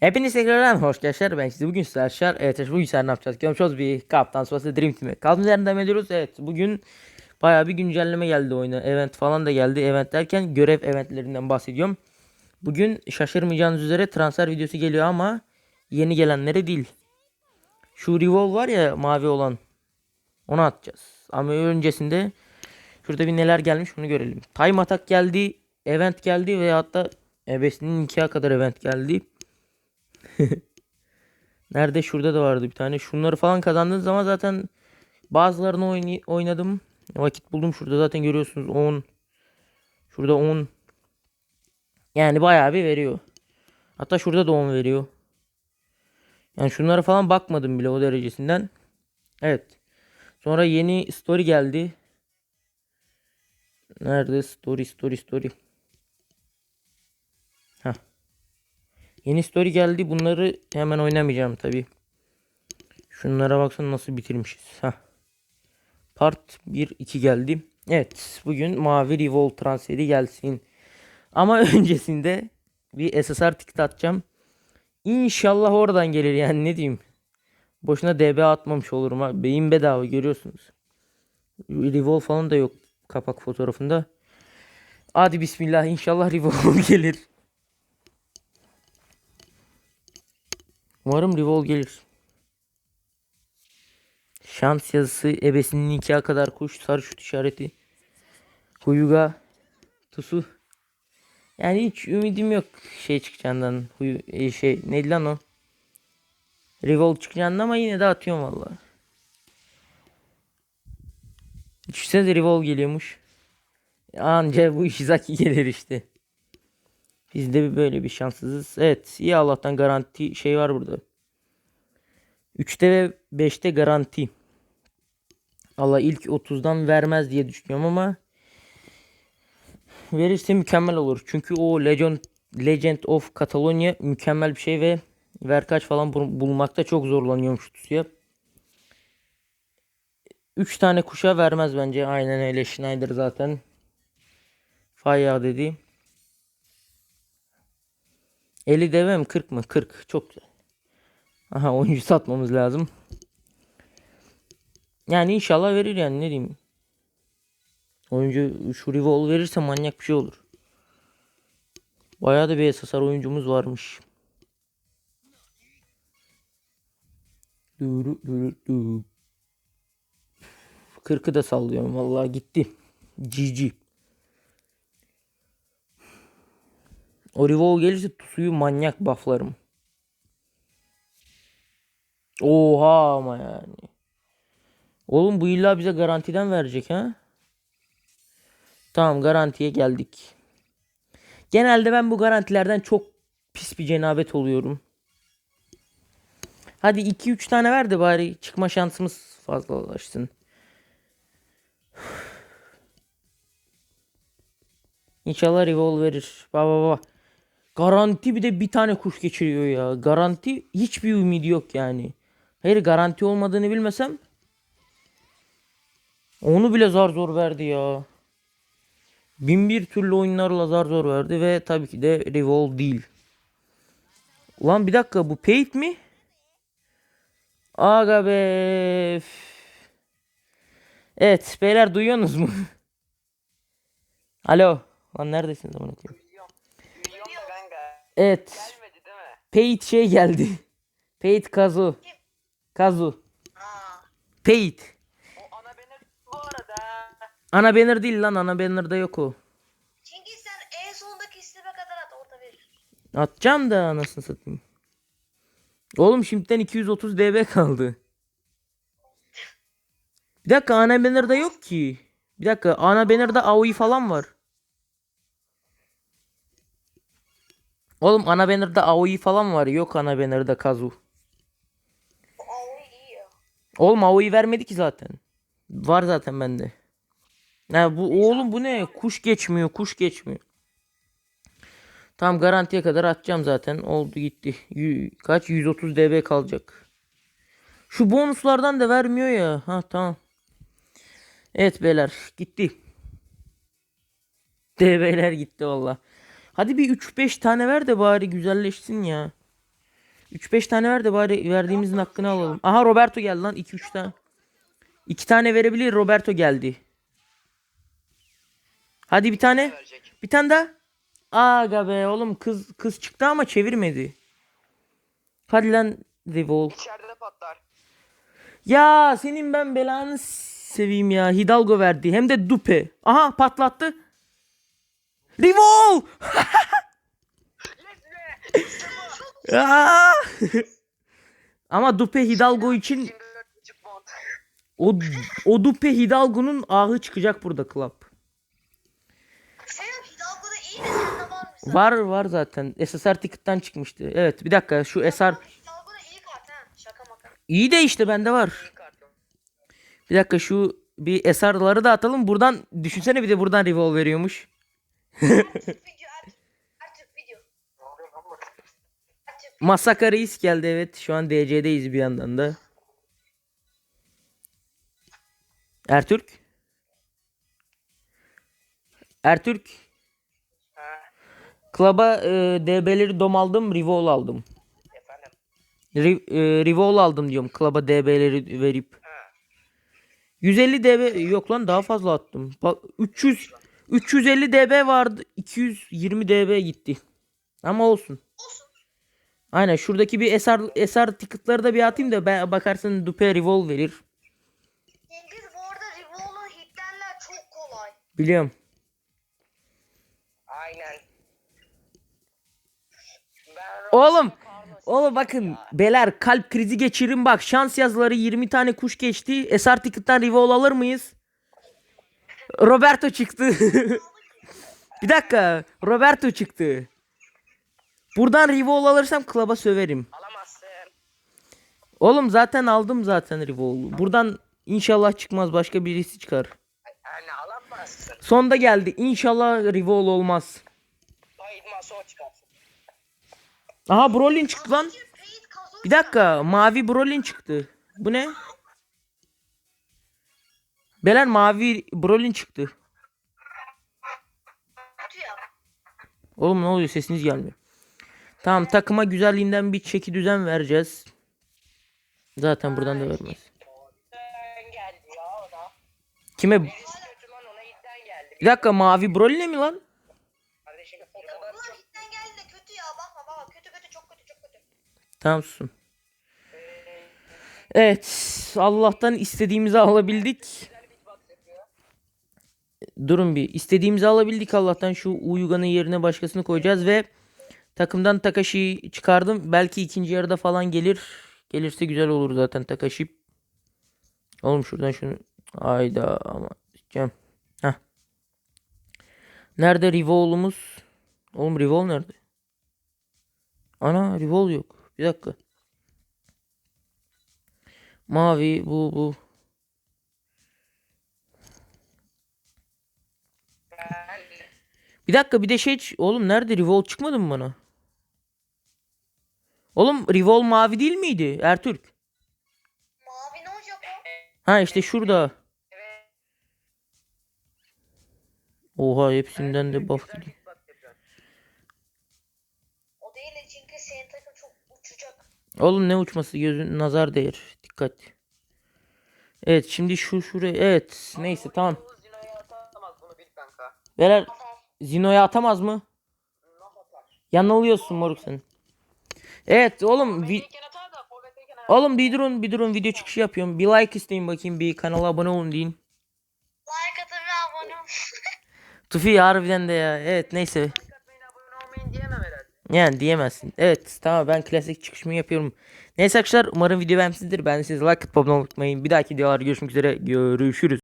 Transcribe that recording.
Hepiniz tekrardan hoş geldiniz. Ben size bugün arkadaşlar. Evet bugün sizlerle ne yapacağız? Görmüşüz bir kaptan sonrası Dream Team'e. Kaldığımız yerden ediyoruz. Evet bugün bayağı bir güncelleme geldi oyuna. Event falan da geldi. Event derken görev eventlerinden bahsediyorum. Bugün şaşırmayacağınız üzere transfer videosu geliyor ama yeni gelenlere değil. Şu Revolve var ya mavi olan. Onu atacağız. Ama öncesinde şurada bir neler gelmiş bunu görelim. Time Attack geldi. Event geldi ve hatta ebesinin ikiye kadar event geldi. Nerede? Şurada da vardı bir tane. Şunları falan kazandığınız zaman zaten bazılarını oynay- oynadım. Vakit buldum şurada zaten görüyorsunuz 10. Şurada 10. Yani bayağı bir veriyor. Hatta şurada da 10 veriyor. Yani şunlara falan bakmadım bile o derecesinden. Evet. Sonra yeni story geldi. Nerede? Story story story. Yeni story geldi. Bunları hemen oynamayacağım tabi. Şunlara baksana nasıl bitirmişiz. Heh. Part 1 2 geldi. Evet, bugün mavi Revolt transferi gelsin. Ama öncesinde bir SSR ticket atacağım. İnşallah oradan gelir yani ne diyeyim. Boşuna DB atmamış olurum ha. Beyin bedava görüyorsunuz. Revolve falan da yok kapak fotoğrafında. Hadi bismillah inşallah Revolve gelir. Umarım Revolve gelir. Şans yazısı ebesinin nikahı kadar kuş sarı şut işareti. Huyuga Tusu. Yani hiç ümidim yok şey çıkacağından. Huyu, e, şey neydi lan o? Revolt çıkacağından ama yine de atıyorum valla. Düşünsene Revolt geliyormuş. Anca bu Ishizaki gelir işte. Biz de böyle bir şanssızız. Evet iyi Allah'tan garanti şey var burada. 3'te ve 5'te garanti. Allah ilk 30'dan vermez diye düşünüyorum ama verirse mükemmel olur. Çünkü o Legend Legend of Catalonia mükemmel bir şey ve verkaç falan bul- bulmakta çok zorlanıyormuş tutuya. 3 tane kuşa vermez bence. Aynen öyle Schneider zaten. Faya dedi. 50 deve mi 40 mı? 40. Çok güzel. Aha oyuncu satmamız lazım. Yani inşallah verir yani ne diyeyim. Oyuncu şu Rivol verirse manyak bir şey olur. Bayağı da bir SSR oyuncumuz varmış. Duru duru du. 40'ı da sallıyorum vallahi gitti. GG. O Rivol gelirse suyu manyak bufflarım. Oha ama yani. Oğlum bu illa bize garantiden verecek ha? Tamam garantiye geldik. Genelde ben bu garantilerden çok pis bir cenabet oluyorum. Hadi 2-3 tane ver de bari çıkma şansımız fazlalaşsın. İnşallah revolver verir. Baba baba. Garanti bir de bir tane kuş geçiriyor ya. Garanti hiçbir ümidi yok yani. Hayır garanti olmadığını bilmesem onu bile zar zor verdi ya. Bin bir türlü oyunlarla zar zor verdi ve tabii ki de Revolve değil. Ulan bir dakika bu paid mi? Aga be. Evet beyler duyuyorsunuz mu? Alo. Lan neredesiniz amına koyayım? Evet. Gelmedi değil mi? Paid şey geldi. Paid Kazu. Kazu. Aa, Paid. o ana banner bu arada. Ana banner değil lan ana banner'da yok o. Cengiz sen en sondaki isteme kadar at orada verir. Atacağım da anasını satayım. Oğlum şimdiden 230 DB kaldı. Bir dakika ana banner'da yok ki. Bir dakika ana banner'da AOE falan var. Oğlum ana banner'da AOE falan var. Yok ana banner'da Kazu. Oğlum AOE vermedi ki zaten. Var zaten bende. Ya bu oğlum bu ne? Kuş geçmiyor, kuş geçmiyor. Tam garantiye kadar atacağım zaten. Oldu gitti. Yü- kaç? 130 DB kalacak. Şu bonuslardan da vermiyor ya. Ha tamam. Evet beyler gitti. DB'ler gitti valla. Hadi bir 3-5 tane ver de bari güzelleşsin ya. 3-5 tane ver de bari verdiğimizin hakkını alalım. Aha Roberto geldi lan 2-3 tane. 2 tane verebilir Roberto geldi. Hadi bir tane. Bir tane daha. Aga be oğlum kız kız çıktı ama çevirmedi. Hadi lan Revol. İçeride patlar. Ya senin ben belanı seveyim ya. Hidalgo verdi. Hem de dupe. Aha patlattı. Revol! Aa! Ama dupe Hidalgo için 24,5 bot. o, o dupe Hidalgo'nun ahı çıkacak burada club. Var? Var zaten. SSR ticket'tan çıkmıştı. Evet bir dakika şu SR iyi de işte bende var. Bir dakika şu bir SR'ları da atalım. Buradan düşünsene bir de buradan revol veriyormuş. Ertürk video Masaka Reis geldi evet. Şu an DC'deyiz bir yandan da. Ertürk. Ertürk. Klaba e, DB'leri dom aldım. Rivol aldım. Efendim. Ri, e, Rivol aldım diyorum. Klaba DB'leri verip. Ha. 150 DB yok lan daha fazla attım. Bak 300 350 DB vardı. 220 DB gitti. Ama olsun. olsun. Aynen şuradaki bir SR SR ticket'ları da bir atayım da ben bakarsın Dupe Revol verir. Cengiz bu arada Revol'un hitlenler çok kolay. Biliyorum. Aynen. Ben Oğlum. Oğlum bakın beler kalp krizi geçirin bak şans yazıları 20 tane kuş geçti. SR ticket'tan Revol alır mıyız? Roberto çıktı. bir dakika. Roberto çıktı. Buradan Revol alırsam klaba söverim. alamazsın. Oğlum zaten aldım zaten Revol'u. Buradan inşallah çıkmaz başka birisi çıkar. Yani alamazsın. Sonda geldi. İnşallah Revol olmaz. Aha Brolin çıktı lan. Bir dakika mavi Brolin çıktı. Bu ne? Belen mavi Brolin çıktı. kötü ya. Oğlum ne oluyor sesiniz gelmiyor. Tamam takıma güzelliğinden bir çeki düzen vereceğiz. Zaten buradan da vermez. Sen geldi ya o da. Kime? Bir dakika mavi Brolin'e mi lan? Kardeşim o Ya kadar bunlar hitten geldi de kötü ya. Bakma baba kötü kötü çok kötü çok kötü. Tamam susun. Evet. Allah'tan istediğimizi alabildik. Durun bir. İstediğimizi alabildik Allah'tan. Şu Uyugan'ın yerine başkasını koyacağız ve takımdan Takashi'yi çıkardım. Belki ikinci yarıda falan gelir. Gelirse güzel olur zaten Takashi. Oğlum şuradan şunu. Ayda ama. Cem. Heh. Nerede Rivol'umuz? Oğlum Rivol nerede? Ana Rivol yok. Bir dakika. Mavi bu bu. Bir dakika bir de şey oğlum nerede Rivol çıkmadı mı bana? Oğlum Rivol mavi değil miydi Ertürk? Mavi ne olacak o? Ha işte şurada. evet. Oha hepsinden de buff gidiyor. O değil de çünkü senin takım çok uçacak. Oğlum ne uçması gözün nazar değer. Dikkat. Evet şimdi şu şuraya evet neyse tamam. Bu Zino'ya atamaz mı? Yanılıyorsun moruk sen. Evet oğlum vi- oğlum bir durun bir durun video çıkışı yapıyorum. Bir like isteyin bakayım bir kanala abone olun deyin. Like atın ve abone olun. Tufi harbiden de ya. Evet neyse. Like atmayın abone olmayın diyemem herhalde. Yani diyemezsin. Evet tamam ben klasik çıkışımı yapıyorum. Neyse arkadaşlar umarım video beğenmişsinizdir. Ben de size like atıp abone olmayı unutmayın. Bir dahaki videolarda görüşmek üzere. Görüşürüz.